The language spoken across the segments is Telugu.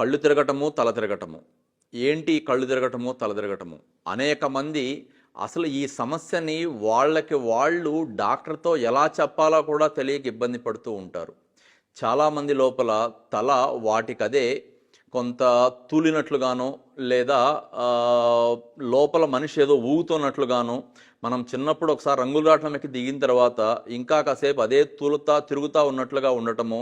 కళ్ళు తిరగటము తల తిరగటము. ఏంటి కళ్ళు తిరగటము తల తిరగటము? అనేక మంది అసలు ఈ సమస్యని వాళ్ళకి వాళ్ళు డాక్టర్తో ఎలా చెప్పాలో కూడా తెలియక ఇబ్బంది పడుతూ ఉంటారు. చాలామంది లోపల తల వాటికదే కొంత తూలినట్లుగానో లేదా లోపల మనిషి ఏదో ఊగుతున్నట్లుగానో మనం చిన్నప్పుడు ఒకసారి రంగులరాట్నం ఎక్కి దిగిన తర్వాత ఇంకా కాసేపు అదే తూలుతా తిరుగుతూ ఉన్నట్లుగా ఉండటము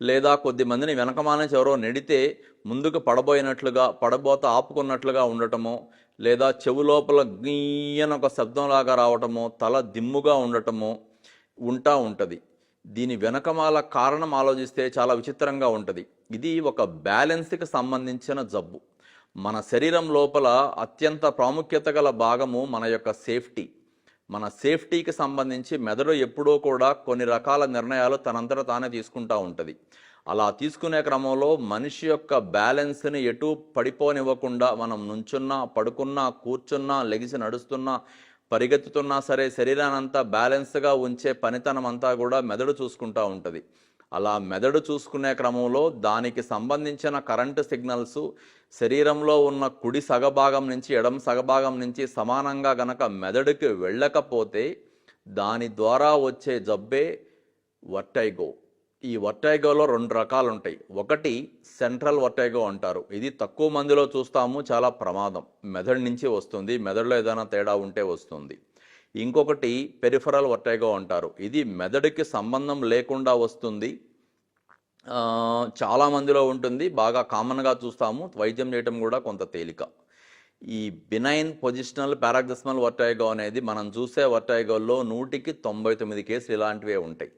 లేదా కొద్దిమందిని వెనకమానేసి ఎవరో నెడితే ముందుకు పడబోయినట్లుగా పడబోత ఆపుకున్నట్లుగా ఉండటము లేదా చెవు లోపల గీయన ఒక శబ్దంలాగా రావటము తల దిమ్ముగా ఉండటము ఉంటా ఉంటుంది. దీని వెనకమాల కారణం ఆలోచిస్తే చాలా విచిత్రంగా ఉంటుంది. ఇది ఒక బ్యాలెన్స్కి సంబంధించిన జబ్బు. మన శరీరం లోపల అత్యంత ప్రాముఖ్యత గల భాగము మన యొక్క సేఫ్టీ. మన సేఫ్టీకి సంబంధించి మెదడు ఎప్పుడూ కూడా కొన్ని రకాల నిర్ణయాలు తనంతట తానే తీసుకుంటూ ఉంటుంది. అలా తీసుకునే క్రమంలో మనిషి యొక్క బ్యాలెన్స్ని ఎటు పడిపోనివ్వకుండా మనం నుంచున్నా పడుకున్నా కూర్చున్నా లెగిసి నడుస్తున్నా పరిగెత్తుతున్నా సరే శరీరానంతా బ్యాలెన్స్గా ఉంచే పనితనం అంతా కూడా మెదడు చూసుకుంటా ఉంటుంది. అలా మెదడు చూసుకునే క్రమంలో దానికి సంబంధించిన కరెంటు సిగ్నల్స్ శరీరంలో ఉన్న కుడి సగభాగం నుంచి ఎడం సగభాగం నుంచి సమానంగా గనక మెదడుకి వెళ్ళకపోతే దాని ద్వారా వచ్చే జబ్బే వర్టైగో. ఈ వర్టైగోలో రెండు రకాలు ఉంటాయి ఒకటి సెంట్రల్ వర్టైగో అంటారు. ఇది తక్కువ మందిలో చూస్తాము చాలా ప్రమాదం. మెదడు నుంచి వస్తుంది. మెదడులో ఏదైనా తేడా ఉంటే వస్తుంది. ఇంకొకటి పెరిఫరల్ వర్టైగో అంటారు. ఇది మెదడుకి సంబంధం లేకుండా వస్తుంది. చాలామందిలో చాలా మందిలో ఉంటుంది. బాగా కామన్గా చూస్తాము. వైద్యం చేయటం కూడా కొంత తేలిక. ఈ బినైన్ పొజిషనల్ పారాగ్జస్మల్ వర్టైగో అనేది మనం చూసే వర్టైగోల్లో నూటికి తొంభై తొమ్మిది కేసులు ఇలాంటివే ఉంటాయి.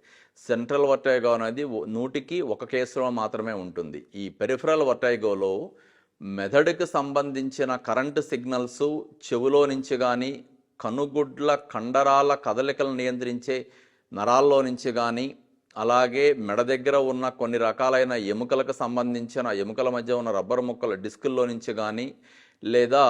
సెంట్రల్ వర్టైగో అనేది నూటికి ఒక కేసులో మాత్రమే ఉంటుంది. ఈ పెరిఫరల్ వర్టైగోలో మెదడుకు సంబంధించిన కరెంటు సిగ్నల్స్ చెవులో నుంచి కానీ కనుగుడ్ల కండరాల కదలికలు నియంత్రించే నరాల్లో నుంచి కానీ అలాగే మెడ దగ్గర ఉన్న కొన్ని రకాలైన ఎముకలకు సంబంధించిన ఎముకల మధ్య ఉన్న రబ్బర్ ముక్కల డిస్కుల్లో నుంచి కానీ లేదా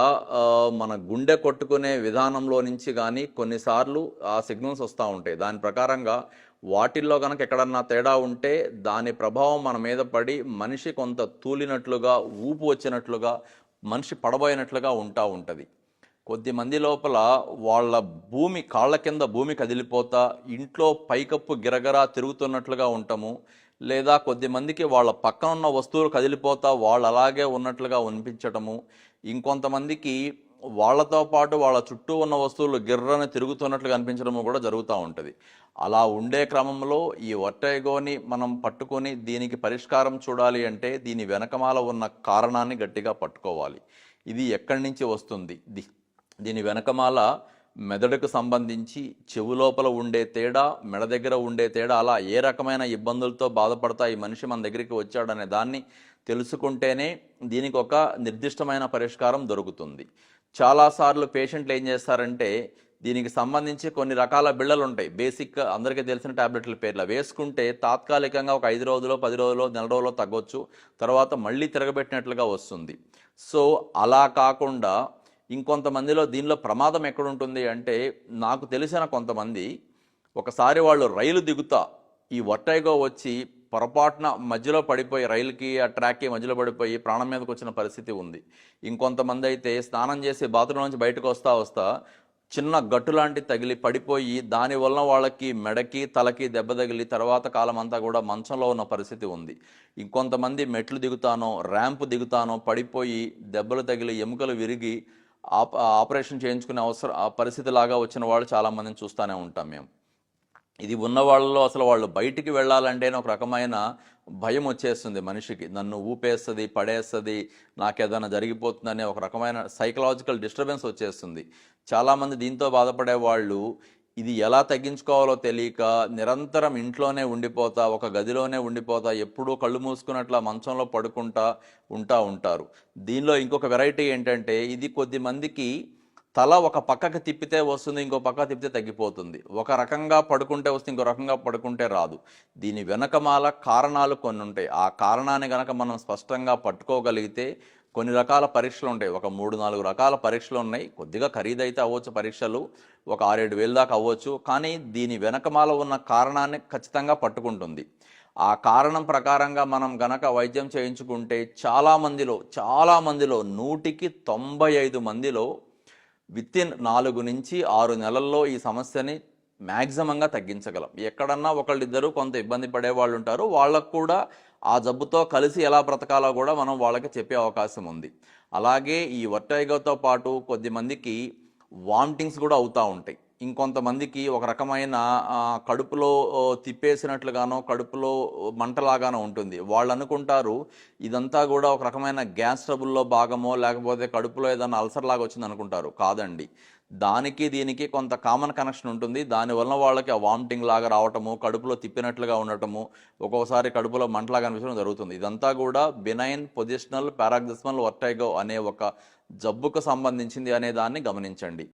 మన గుండె కొట్టుకునే విధానంలో నుంచి కానీ కొన్నిసార్లు ఆ సిగ్నల్స్ వస్తూ ఉంటాయి. దాని ప్రకారంగా వాటిల్లో కనుక ఎక్కడన్నా తేడా ఉంటే దాని ప్రభావం మన మీద పడి మనిషి కొంత తూలినట్లుగా ఊపు వచ్చినట్లుగా మనిషి పడబోయినట్లుగా ఉంటా ఉంటుంది. కొద్దిమంది లోపల వాళ్ళ భూమి కాళ్ళ కింద భూమి కదిలిపోతా ఇంట్లో పైకప్పు గిరగరా తిరుగుతున్నట్లుగా ఉంటాము. లేదా కొద్దిమందికి వాళ్ళ పక్కన ఉన్న వస్తువులు కదిలిపోతా వాళ్ళు అలాగే ఉన్నట్లుగా అనిపించటము. ఇంకొంతమందికి వాళ్ళతో పాటు వాళ్ళ చుట్టూ ఉన్న వస్తువులు గిర్రని తిరుగుతున్నట్లుగా అనిపించడము కూడా జరుగుతూ ఉంటుంది. అలా ఉండే క్రమంలో ఈ వర్టైగోని మనం పట్టుకొని దీనికి పరిష్కారం చూడాలి అంటే దీని వెనకమాల ఉన్న కారణాన్ని గట్టిగా పట్టుకోవాలి. ఇది ఎక్కడి నుంచి వస్తుంది? ది- దీని వెనకమాల మెదడుకు సంబంధించి చెవు లోపల ఉండే తేడా మెడ దగ్గర ఉండే తేడా అలా ఏ రకమైన ఇబ్బందులతో బాధపడతా ఈ మనిషి మన దగ్గరికి వచ్చాడనే దాన్ని తెలుసుకుంటేనే దీనికి ఒక నిర్దిష్టమైన పరిష్కారం దొరుకుతుంది. చాలాసార్లు పేషెంట్లు ఏం చేస్తారంటే దీనికి సంబంధించి కొన్ని రకాల బిళ్ళలు ఉంటాయి బేసిక్ అందరికీ తెలిసిన ట్యాబ్లెట్ల పేర్లు. వేసుకుంటే తాత్కాలికంగా ఒక ఐదు రోజులో పది రోజులో నెల రోజులో తగ్గొచ్చు. తర్వాత మళ్ళీ తిరగబెట్టినట్లుగా వస్తుంది. సో అలా కాకుండా ఇంకొంతమందిలో దీనిలో ప్రమాదం ఎక్కడుంటుంది అంటే నాకు తెలిసిన కొంతమంది ఒకసారి వాళ్ళు రైలు దిగుతా ఈ వట్టైగో వచ్చి పొరపాటున మధ్యలో పడిపోయి రైలుకి ఆ ట్రాక్కి మధ్యలో పడిపోయి ప్రాణం మీదకి వచ్చిన పరిస్థితి ఉంది. ఇంకొంతమంది అయితే స్నానం చేసి బాత్రూమ్ నుంచి బయటకు వస్తా వస్తా చిన్న గట్టు లాంటి తగిలి పడిపోయి దానివల్ల వాళ్ళకి మెడకి తలకి దెబ్బ తగిలి తర్వాత కాలం అంతా కూడా మంచంలో ఉన్న పరిస్థితి ఉంది. ఇంకొంతమంది మెట్లు దిగుతానో ర్యాంపు దిగుతానో పడిపోయి దెబ్బలు తగిలి ఎముకలు విరిగి ఆపరేషన్ చేయించుకునే అవసరం ఆ పరిస్థితి లాగా వచ్చిన వాళ్ళు చాలామందిని చూస్తూనే ఉంటాం మేము. ఇది ఉన్న వాళ్ళలో అసలు వాళ్ళు బయటికి వెళ్ళాలంటేనే ఒక రకమైన భయం వచ్చేస్తుంది మనిషికి. నన్ను ఊపేస్తుంది పడేస్తుంది నాకేదైనా జరిగిపోతుందనే ఒక రకమైన సైకలాజికల్ డిస్టర్బెన్స్ వచ్చేస్తుంది. చాలామంది దీంతో బాధపడే వాళ్ళు ఇది ఎలా తగ్గించుకోవాలో తెలియక నిరంతరం ఇంట్లోనే ఉండిపోతా ఒక గదిలోనే ఉండిపోతా ఎప్పుడూ కళ్ళు మూసుకున్నట్ల మంచంలో పడుకుంటా ఉంటా ఉంటారు. దీనిలో ఇంకొక వెరైటీ ఏంటంటే ఇది కొద్ది మందికి తల ఒక పక్కకి తిప్పితే వస్తుంది ఇంకో పక్క తిప్పితే తగ్గిపోతుంది. ఒక రకంగా పడుకుంటే వస్తుంది ఇంకో రకంగా పడుకుంటే రాదు. దీని వెనకమాల కారణాలు కొన్ని ఉంటాయి. ఆ కారణాన్ని గనక మనం స్పష్టంగా పట్టుకోగలిగితే కొన్ని రకాల పరీక్షలు ఉంటాయి. ఒక మూడు నాలుగు రకాల పరీక్షలు ఉన్నాయి. కొద్దిగా ఖరీదైతే అవ్వచ్చు పరీక్షలు. ఒక ఆరేడు వేలు దాకా అవ్వచ్చు. కానీ దీని వెనకమాల ఉన్న కారణాన్ని ఖచ్చితంగా పట్టుకుంటుంది. ఆ కారణం ప్రకారంగా మనం గనక వైద్యం చేయించుకుంటే చాలా మందిలో చాలా మందిలో నూటికి తొంభై ఐదు మందిలో విత్ ఇన్ నాలుగు నుంచి ఆరు నెలల్లో ఈ సమస్యని మ్యాక్సిమంగా తగ్గించగలం. ఎక్కడన్నా ఒకళ్ళిద్దరూ కొంత ఇబ్బంది పడే వాళ్ళు ఉంటారు. వాళ్ళకు కూడా ఆ జబ్బుతో కలిసి ఎలా బ్రతకాలో కూడా మనం వాళ్ళకి చెప్పే అవకాశం ఉంది. అలాగే ఈ వర్టైగోతో పాటు కొద్దిమందికి వామిటింగ్స్ కూడా అవుతూ ఉంటాయి. ఇంకొంతమందికి ఒక రకమైన కడుపులో తిప్పేసినట్లుగానో కడుపులో మంటలాగానో ఉంటుంది. వాళ్ళు అనుకుంటారు ఇదంతా కూడా ఒక రకమైన గ్యాస్ ట్రబుల్లో భాగమో లేకపోతే కడుపులో ఏదైనా అల్సర్ లాగా వచ్చింది అనుకుంటారు కాదండి. దానికి దీనికి కొంత కామన్ కనెక్షన్ ఉంటుంది. దానివల్ల వాళ్ళకి ఆ వామిటింగ్ లాగా రావటము కడుపులో తిప్పినట్లుగా ఉండటము ఒక్కోసారి కడుపులో మంటలాగా అనిపించడం జరుగుతుంది. ఇదంతా కూడా బినైన్ పొజిషనల్ పారాగ్జిస్మల్ వర్టైగో అనే ఒక జబ్బుకు సంబంధించింది అనే దాన్ని గమనించండి.